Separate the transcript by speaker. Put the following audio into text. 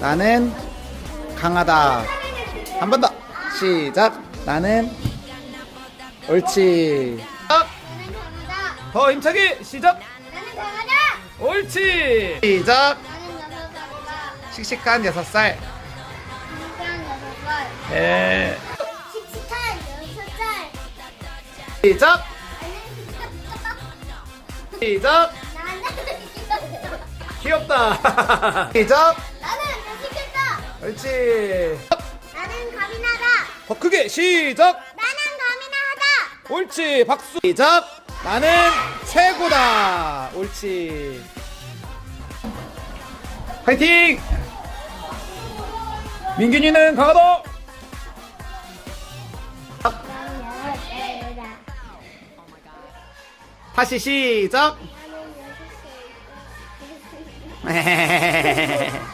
Speaker 1: 나는 강하다. 한 번 더. 시작. 나는 옳지. 시작. 더 힘차게 시작.
Speaker 2: 나는 강하다.
Speaker 1: 옳지. 시작. 씩씩한 여섯 살. 예.
Speaker 2: 씩씩한 여섯 살.
Speaker 1: 시작. 시작. 귀엽다. 시작. 옳지.
Speaker 2: 나는 감이 나다.
Speaker 1: 더 크게 시작.
Speaker 2: 나는 감이 나다.
Speaker 1: 옳지. 박수. 시작. 나는 최고다. 옳지. 파이팅. 민균이는.
Speaker 2: 나는 살이다.
Speaker 1: 다시 시작.
Speaker 2: 나는 여섯 살.